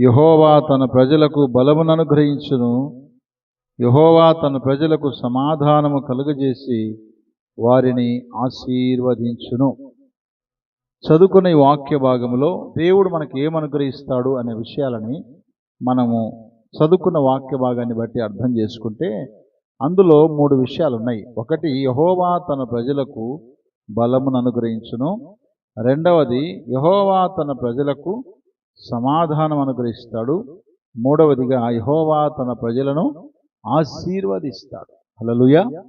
యహోవా తన ప్రజలకు బలమును అనుగ్రహించును. యహోవా తన ప్రజలకు సమాధానము కలుగజేసి వారిని ఆశీర్వదించును. చదువుకున్న ఈ వాక్య భాగంలో దేవుడు మనకి ఏమనుగ్రహిస్తాడు అనే విషయాలని మనము చదువుకున్న వాక్య భాగాన్ని బట్టి అర్థం చేసుకుంటే అందులో మూడు విషయాలు ఉన్నాయి ఒకటి యహోవా తన ప్రజలకు బలమును అనుగ్రహించును. రెండవది యహోవా తన ప్రజలకు సమాధానం అనుగ్రహిస్తాడు. మూడవదిగా యహోవా తన ప్రజలను ఆశీర్వదిస్తాడు. హల్లెలూయా.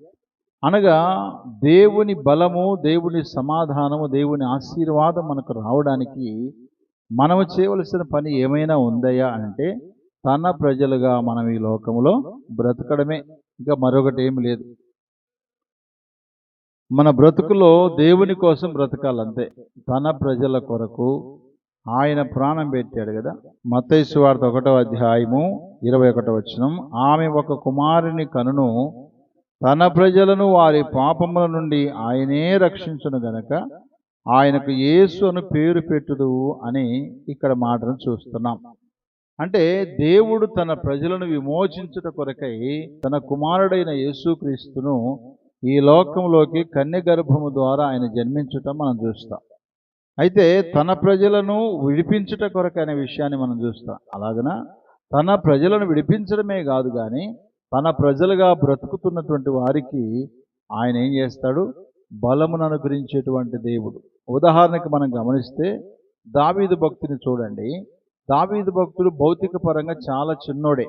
అనగా దేవుని బలము దేవుని సమాధానము దేవుని ఆశీర్వాదం మనకు రావడానికి మనము చేయవలసిన పని ఏమైనా ఉందయా అంటే తన ప్రజలుగా మనం ఈ లోకంలో బ్రతకడమే. ఇంకా మరొకటి ఏమి లేదు. మన బ్రతుకులో దేవుని కోసం బ్రతకాలంతే. తన ప్రజల కొరకు ఆయన ప్రాణం పెట్టాడు కదా. మతైసు వార్త ఒకటో అధ్యాయము ఇరవై ఒకటో వచనం. ఆమె ఒక కుమారుని కనును తన ప్రజలను వారి పాపముల నుండి ఆయనే రక్షించును గనక ఆయనకు యేసు అను పేరు పెట్టుడు అని ఇక్కడ మాటను చూస్తున్నాం. అంటే దేవుడు తన ప్రజలను విమోచించుట కొరకై తన కుమారుడైన యేసుక్రీస్తును ఈ లోకంలోకి కన్య గర్భము ద్వారా ఆయన జన్మించటం మనం చూస్తాం. అయితే తన ప్రజలను విడిపించుట కొరకు అనే విషయాన్ని మనం చూస్తాం. అలాగన? తన ప్రజలను విడిపించడమే కాదు కానీ తన ప్రజలుగా బ్రతుకుతున్నటువంటి వారికి ఆయన ఏం చేస్తాడు? బలమును అనుగ్రహించేటువంటి దేవుడు. ఉదాహరణకి మనం గమనిస్తే దావీదు భక్తుని చూడండి. దావీదు భక్తుడు భౌతిక పరంగా చాలా చిన్నోడే.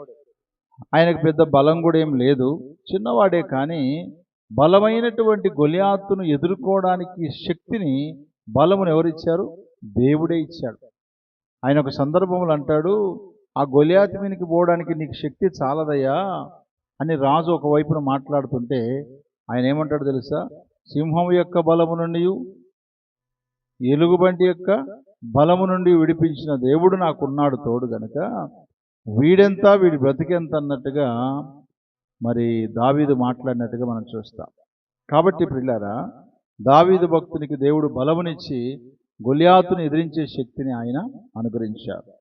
ఆయనకు పెద్ద బలం కూడా ఏం లేదు. చిన్నవాడే కానీ బలమైనటువంటి గొలియాతును ఎదుర్కోవడానికి శక్తిని బలమును ఎవరిచ్చారు? దేవుడే ఇచ్చాడు. ఆయన ఒక సందర్భంలో అంటాడు ఆ గొలియాత్మీనికి పోవడానికి నీకు శక్తి చాలదయ్యా అని రాజు ఒకవైపున మాట్లాడుతుంటే ఆయన ఏమంటాడు తెలుసా? సింహం యొక్క బలము నుండి ఎలుగుబంటి యొక్క బలము నుండి విడిపించిన దేవుడు నాకున్నాడు తోడు గనక వీడెంత వీడి బ్రతికెంత అన్నట్టుగా మరి దావీదు మాట్లాడినట్టుగా మనం చూస్తాం. కాబట్టి పిల్లారా దావీదు భక్తునికి దేవుడు బలమునిచ్చి గొలియాతును ఎదిరించే శక్తిని ఆయన అనుగ్రహించారు.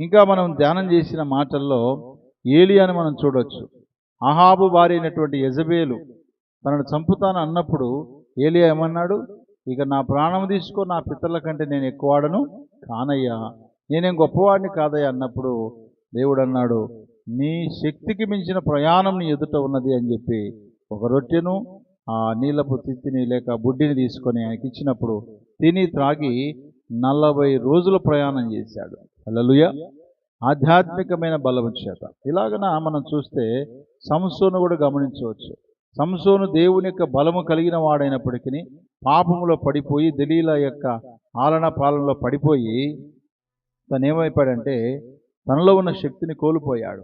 ఇంకా మనం ధ్యానం చేసిన మాటల్లో ఏలియాను మనం చూడొచ్చు. అహాబు భార్య అయినటువంటి యజబేలు తనను చంపుతాను అన్నప్పుడు ఏలియా ఏమన్నాడు? ఇక నా ప్రాణం తీసుకో నా పితరుల కంటే నేను ఎక్కువాడను కానయ్యా. నేనేం గొప్పవాడిని కాదయ్యా అన్నప్పుడు దేవుడు అన్నాడు నీ శక్తికి మించిన ప్రయాణం నీ ఎదుట ఉన్నది అని చెప్పి ఒక రొట్టెను ఆ నీళ్ళపు తిత్తిని లేక బుడ్డిని తీసుకొని ఆయనకి ఇచ్చినప్పుడు తిని త్రాగి నలభై రోజుల ప్రయాణం చేశాడు. అలలుయ ఆధ్యాత్మికమైన బలం చేత ఇలాగన మనం చూస్తే సంసోను కూడా గమనించవచ్చు. సంసోను దేవుని యొక్క బలము కలిగిన వాడైనప్పటికీ పాపములో పడిపోయి దలీల యొక్క ఆలన పాలనలో పడిపోయి తను తనలో ఉన్న శక్తిని కోల్పోయాడు.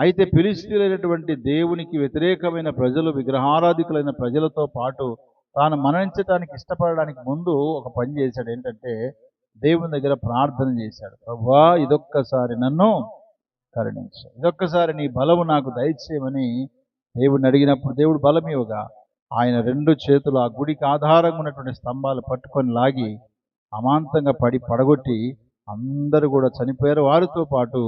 అయితే పిలిస్తీలైనటువంటి దేవునికి వ్యతిరేకమైన ప్రజలు విగ్రహారాధికులైన ప్రజలతో పాటు తాను మరణించడానికి ఇష్టపడడానికి ముందు ఒక పని చేశాడు. ఏంటంటే దేవుని దగ్గర ప్రార్థన చేశాడు. ప్రభువా ఇదొక్కసారి నన్ను కరుణించు. ఇదొక్కసారి నీ బలము నాకు దయచేయమని దేవుడిని అడిగినప్పుడు దేవుడు బలమివ్వగా ఆయన రెండు చేతులు ఆ గుడికి ఆధారంగా ఉన్నటువంటి స్తంభాలు పట్టుకొని లాగి అమాంతంగా పడి పడగొట్టి అందరూ కూడా చనిపోయారు. వారితో పాటు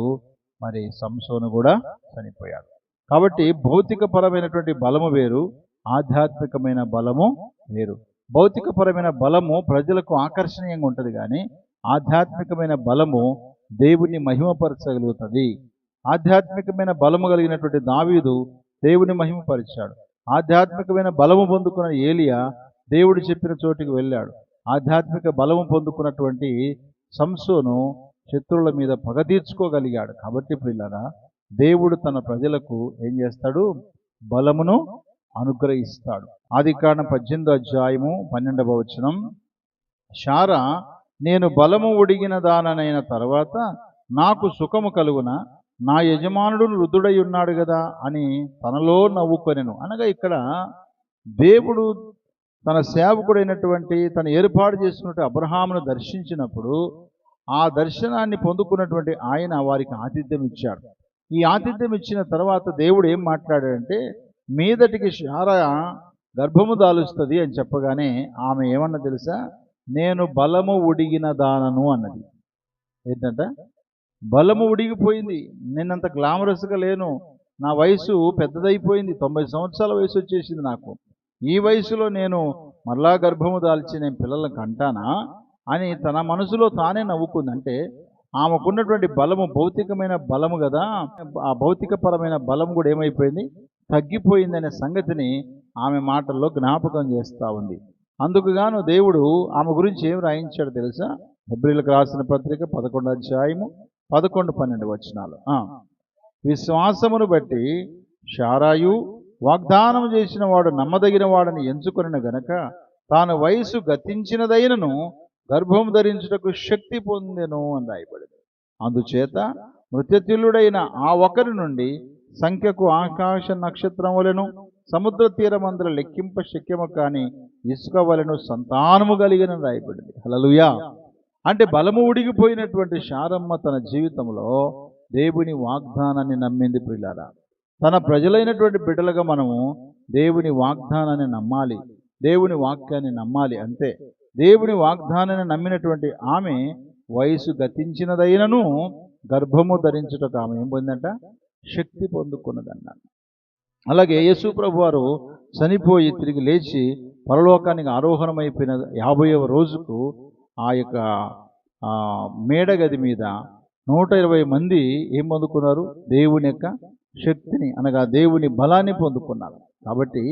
మరి సంసోను కూడా చనిపోయాడు. కాబట్టి భౌతికపరమైనటువంటి బలము వేరు ఆధ్యాత్మికమైన బలము వేరు. భౌతికపరమైన బలము ప్రజలకు ఆకర్షణీయంగా ఉంటుంది కానీ ఆధ్యాత్మికమైన బలము దేవుని మహిమపరచగలుగుతుంది. ఆధ్యాత్మికమైన బలము కలిగినటువంటి దావీదు దేవుని మహిమపరిచాడు. ఆధ్యాత్మికమైన బలము పొందుకున్న ఏలియా దేవుడు చెప్పిన చోటికి వెళ్ళాడు. ఆధ్యాత్మిక బలము పొందుకున్నటువంటి సంసోను శత్రువుల మీద పగ తీర్చుకోగలిగాడు. కాబట్టి పిల్లరా దేవుడు తన ప్రజలకు ఏం చేస్తాడు? బలమును అనుగ్రహిస్తాడు. ఆది కారణం పద్దెనిమిదో అధ్యాయము పన్నెండవ వచనం. శారా నేను బలము ఒడిగిన దాననైన తర్వాత నాకు సుఖము కలుగున? నా యజమానుడు వృద్ధుడై ఉన్నాడు కదా అని తనలో నవ్వుకొనెను. అనగా ఇక్కడ దేవుడు తన సేవకుడైనటువంటి తన ఏర్పాటు చేసుకున్నట్టు అబ్రహామును దర్శించినప్పుడు ఆ దర్శనాన్ని పొందుకున్నటువంటి ఆయన వారికి ఆతిథ్యం ఇచ్చాడు. ఈ ఆతిథ్యం ఇచ్చిన తర్వాత దేవుడు ఏం మాట్లాడాడంటే మీదటికి శార గర్భము దాలుస్తుంది అని చెప్పగానే ఆమె ఏమన్నా తెలుసా? నేను బలము ఉడిగిన దానను అన్నది. ఏంటంట? బలము ఉడిగిపోయింది. నేనంత గ్లామరస్గా లేను. నా వయసు పెద్దదైపోయింది. తొంభై సంవత్సరాల వయసు వచ్చేసింది నాకు. ఈ వయసులో నేను మరలా గర్భము దాల్చి నేను పిల్లలను కంటానా? అని తన మనసులో తానే నవ్వుకుంది అంటే ఆమెకున్నటువంటి బలము భౌతికమైన బలము కదా. ఆ భౌతికపరమైన బలం కూడా ఏమైపోయింది? తగ్గిపోయిందనే సంగతిని ఆమె మాటల్లో జ్ఞాపకం చేస్తూ ఉంది. అందుకుగాను దేవుడు ఆమె గురించి ఏం రాయించాడు తెలుసా? హెబ్రిలకు రాసిన పత్రిక పదకొండు అధ్యాయము పదకొండు పన్నెండు వచనాలు. విశ్వాసమును బట్టి షారాయు వాగ్దానం చేసిన వాడు నమ్మదగిన వాడని ఎంచుకొనిన గనక తాను వయసు గతించినదైనను గర్భం ధరించుటకు శక్తి పొందెను అని రాయబడింది. అందుచేత మృత్యతుల్యుడైన ఆ ఒకరి నుండి సంఖ్యకు ఆకాశ నక్షత్రములను సముద్ర తీరమందుల లెక్కింప శక్యము కాని ఇసుక వలెను సంతానము కలిగిన రాయబడింది. హలలుయా అంటే బలము ఉడిగిపోయినటువంటి శారమ్మ తన జీవితంలో దేవుని వాగ్దానాన్ని నమ్మింది ప్రియులారా. తన ప్రజలైనటువంటి బిడ్డలుగా మనము దేవుని వాగ్దానాన్ని నమ్మాలి దేవుని వాక్యాన్ని నమ్మాలి అంతే దేవుని వాగ్దానాన్ని నమ్మినటువంటి ఆమె వయసు గతించినదైనను గర్భము ధరించుటకు ఆమె ఏం పొందంట శక్తి పొందుకున్నదన్నాడు అలాగే యేసు ప్రభు వారు చనిపోయి తిరిగి లేచి పరలోకానికి ఆరోహణమైపోయిన యాభైవ రోజుకు ఆ యొక్క మేడగది మీద నూట ఇరవై మంది ఏం పొందుకున్నారు? దేవుని యొక్క శక్తిని అనగా దేవుని బలాన్ని పొందుకున్నారు. కాబట్టి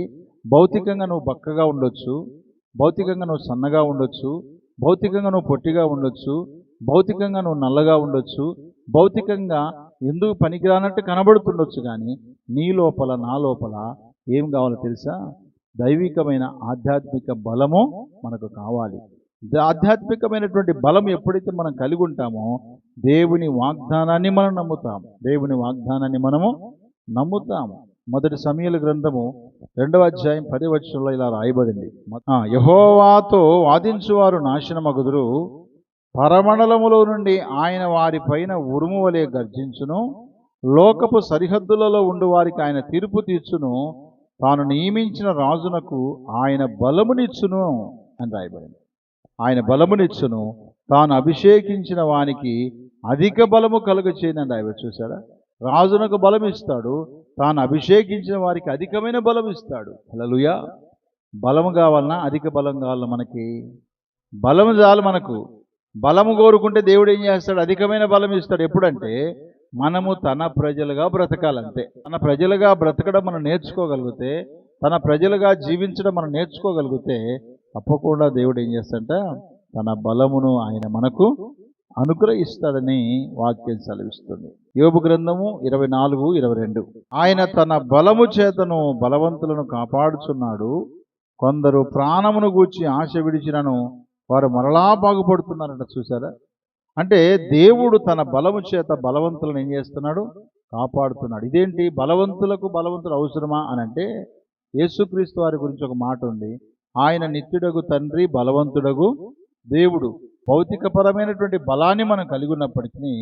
భౌతికంగా నువ్వు బక్కగా ఉండొచ్చు భౌతికంగా నువ్వు సన్నగా ఉండొచ్చు భౌతికంగా నువ్వు పొట్టిగా ఉండొచ్చు భౌతికంగా నువ్వు నల్లగా ఉండొచ్చు భౌతికంగా ఎందుకు పనికిరానట్టు కనబడుతుండొచ్చు కానీ నీ లోపల నా లోపల ఏం కావాలో తెలుసా? దైవికమైన ఆధ్యాత్మిక బలము మనకు కావాలి. ఆధ్యాత్మికమైనటువంటి బలం ఎప్పుడైతే మనం కలిగి ఉంటామో దేవుని వాగ్దానాన్ని మనం నమ్ముతాం. దేవుని వాగ్దానాన్ని మనము నమ్ముతాము. మొదటి సమయల గ్రంథము రెండవ అధ్యాయం పది వచ్చంలో ఇలా రాయబడింది. యహోవాతో వాదించువారు నాశనమగుదురు. పరమండలములో నుండి ఆయన వారి పైన ఉరుము వలె గర్జించును. లోకపు సరిహద్దులలో ఉండు వారికి ఆయన తీర్పు తీర్చును. తాను నియమించిన రాజునకు ఆయన బలమునిచ్చును అని రాయబడింది. ఆయన బలమునిచ్చును. తాను అభిషేకించిన వానికి అధిక బలము కలుగచేయని అని రాయబడి చూసారా రాజునకు బలం ఇస్తాడు తాను అభిషేకించిన వారికి అధికమైన బలం ఇస్తాడు హల్లెలూయా. బలము కావాలన్నా అధిక బలం కావాలన్నా మనకి. బలము చాలు మనకు. బలము కోరుకుంటే దేవుడు ఏం చేస్తాడు? అధికమైన బలం ఇస్తాడు. ఎప్పుడంటే మనము తన ప్రజలుగా బ్రతకాలంతే. తన ప్రజలుగా బ్రతకడం మనం నేర్చుకోగలిగితే తన ప్రజలుగా జీవించడం మనం నేర్చుకోగలిగితే తప్పకుండా దేవుడు ఏం చేస్తాడంట? తన బలమును ఆయన మనకు అనుగ్రహిస్తాడని వాక్యం సెలవిస్తుంది. యోబు గ్రంథము ఇరవై నాలుగు ఇరవై రెండు. ఆయన తన బలము చేతను బలవంతులను కాపాడుచున్నాడు. కొందరు ప్రాణమును గూర్చి ఆశ విడిచినను వారు మరలా బాగుపడుతున్నారంట చూసారా అంటే దేవుడు తన బలము చేత బలవంతులను ఏం చేస్తున్నాడు? కాపాడుతున్నాడు. ఇదేంటి? బలవంతులకు బలవంతులు అవసరమా అని అంటే యేసుక్రీస్తు వారి గురించి ఒక మాట ఉంది. ఆయన నిత్యుడగు తండ్రి బలవంతుడగు దేవుడు. భౌతికపరమైనటువంటి బలాన్ని మనం కలిగి ఉన్నప్పటికీ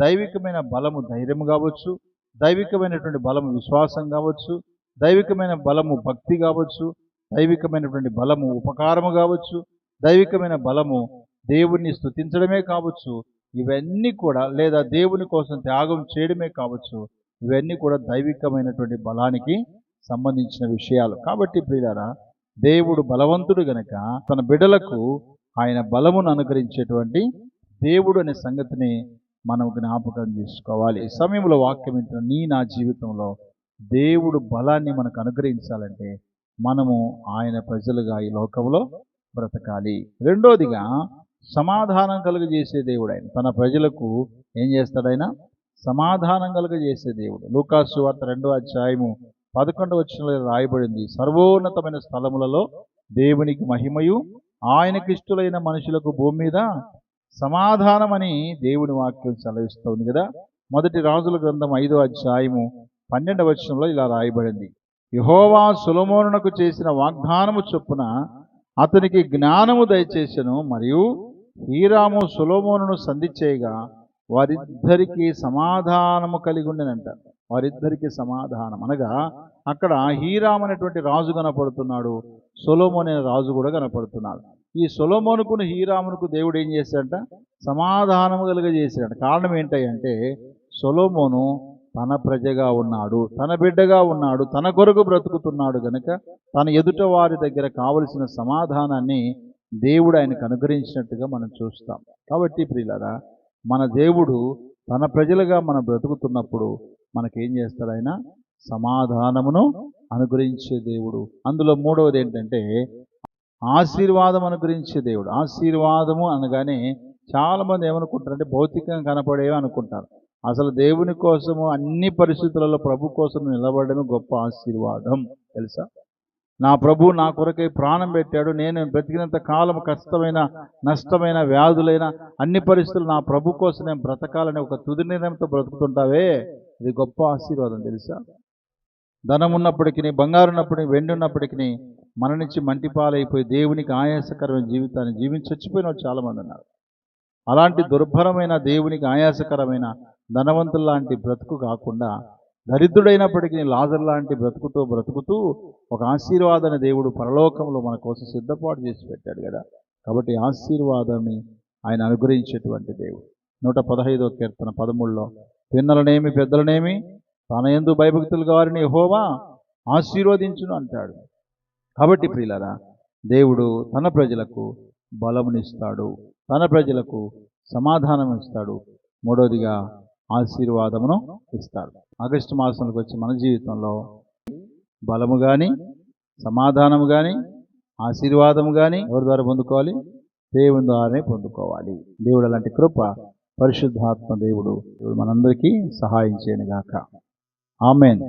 దైవికమైన బలము ధైర్యం కావచ్చు దైవికమైనటువంటి బలము విశ్వాసం కావచ్చు దైవికమైన బలము భక్తి కావచ్చు దైవికమైనటువంటి బలము ఉపకారము కావచ్చు దైవికమైన బలము దేవుణ్ణి స్తుతించడమే కావచ్చు ఇవన్నీ కూడా లేదా దేవుని కోసం త్యాగం చేయడమే కావచ్చు ఇవన్నీ కూడా దైవికమైనటువంటి బలానికి సంబంధించిన విషయాలు. కాబట్టి ప్రియులారా దేవుడు బలవంతుడు గనక తన బిడ్డలకు ఆయన బలమును అనుకరించేటువంటి దేవుడు అనే సంగతిని మనం జ్ఞాపకం చేసుకోవాలి. ఈ సమయంలో వాక్యం ఏంటంటే నీ నా జీవితంలో దేవుడు బలాన్ని మనకు అనుగ్రహించాలంటే మనము ఆయన ప్రజలుగా ఈ లోకంలో బ్రతకాలి. రెండోదిగా సమాధానం కలుగజేసే దేవుడు ఆయన. తన ప్రజలకు ఏం చేస్తాడు సమాధానం కలుగజేసే దేవుడు. లూకాసు వార్త రెండో అధ్యాయము పదకొండవ వచ్చిన రాయబడింది. సర్వోన్నతమైన స్థలములలో దేవునికి మహిమయు ఆయనకిష్టులైన మనుషులకు భూమి మీద సమాధానమని దేవుని వాక్యం సెలవిస్తుంది కదా. మొదటి రాజుల గ్రంథం ఐదో అధ్యాయము పన్నెండవ వచనంలో ఇలా రాయబడింది. యహోవా సులమోనునకు చేసిన వాగ్దానము చొప్పున అతనికి జ్ఞానము దయచేసను మరియు హీరాము సులోమోనును సంధి చేయగా వారిద్దరికీ సమాధానము కలిగి ఉండెనంట వారిద్దరికి సమాధానం. అనగా అక్కడ హీరామ్ అనేటువంటి రాజు కనపడుతున్నాడు. సొలోమోన్ అనే రాజు కూడా కనపడుతున్నాడు. ఈ సొలోమోనుకును హీరామునుకు దేవుడు ఏం చేశాడంట? సమాధానము కలుగజేశాడు కారణం ఏంటంటే సొలోమోను తన ప్రజగా ఉన్నాడు. తన బిడ్డగా ఉన్నాడు. తన కొరకు బ్రతుకుతున్నాడు గనుక తన ఎదుట వారి దగ్గర కావలసిన సమాధానాన్ని దేవుడు ఆయనకు అనుగ్రహించినట్టుగా మనం చూస్తాం. కాబట్టి ప్రియులారా మన దేవుడు తన ప్రజలుగా మనం బ్రతుకుతున్నప్పుడు మనకేం చేస్తాడు ఆయన సమాధానమును అనుగ్రహించే దేవుడు. అందులో మూడవది ఏంటంటే ఆశీర్వాదం అనుగ్రహించే దేవుడు. ఆశీర్వాదము అనగానే చాలామంది ఏమనుకుంటారంటే భౌతికంగా కనపడేవి అనుకుంటారు. అసలు దేవుని కోసము అన్ని పరిస్థితులలో ప్రభు కోసం నిలబడడం గొప్ప ఆశీర్వాదం. తెలుసా? నా ప్రభు నా కొరకై ప్రాణం పెట్టాడు. నేను బ్రతికినంత కాలం కష్టమైన నష్టమైన వ్యాధులైన అన్ని పరిస్థితులు నా ప్రభు కోసం నేను బ్రతకాలని ఒక తుది నిర్ణయంతో బ్రతుకుతుంటావే? ఇది గొప్ప ఆశీర్వాదం తెలుసా? ధనం ఉన్నప్పటికీ బంగారు ఉన్నప్పటికీ వెండి ఉన్నప్పటికీ మన నుంచి మంటిపాలైపోయి దేవునికి ఆయాసకరమైన జీవితాన్ని జీవించి చచ్చిపోయిన చాలామంది ఉన్నారు. అలాంటి దుర్భరమైన దేవునికి ఆయాసకరమైన ధనవంతుల లాంటి బ్రతుకు కాకుండా దరిద్రుడైనప్పటికీ లాజర్ లాంటి బ్రతుకుతో బ్రతుకుతూ ఒక ఆశీర్వాదన దేవుడు పరలోకంలో మన కోసం సిద్ధపాటు చేసి పెట్టాడు కదా. కాబట్టి ఆశీర్వాదాన్ని ఆయన అనుగ్రహించేటువంటి దేవుడు. నూట పదహైదో కీర్తన పదమూడులో పిన్నలనేమి పెద్దలనేమి? తన ఎందు భయభక్తులు వారిని హోవా ఆశీర్వదించును అంటాడు. కాబట్టి ప్రియులరా దేవుడు తన ప్రజలకు బలమునిస్తాడు. తన ప్రజలకు సమాధానం ఇస్తాడు మూడోదిగా ఆశీర్వాదమును ఇస్తాడు ఆగస్టు మాసంలోకి వచ్చి మన జీవితంలో బలము కానీ సమాధానము కానీ ఆశీర్వాదము కానీ ఎవరి ద్వారా పొందుకోవాలి? దేవుని ద్వారానే పొందుకోవాలి. దేవుడు అలాంటి కృప పరిశుద్ధాత్మ దేవుడు మనందరికీ సహాయం చేయనుగాక. ఆమెన్.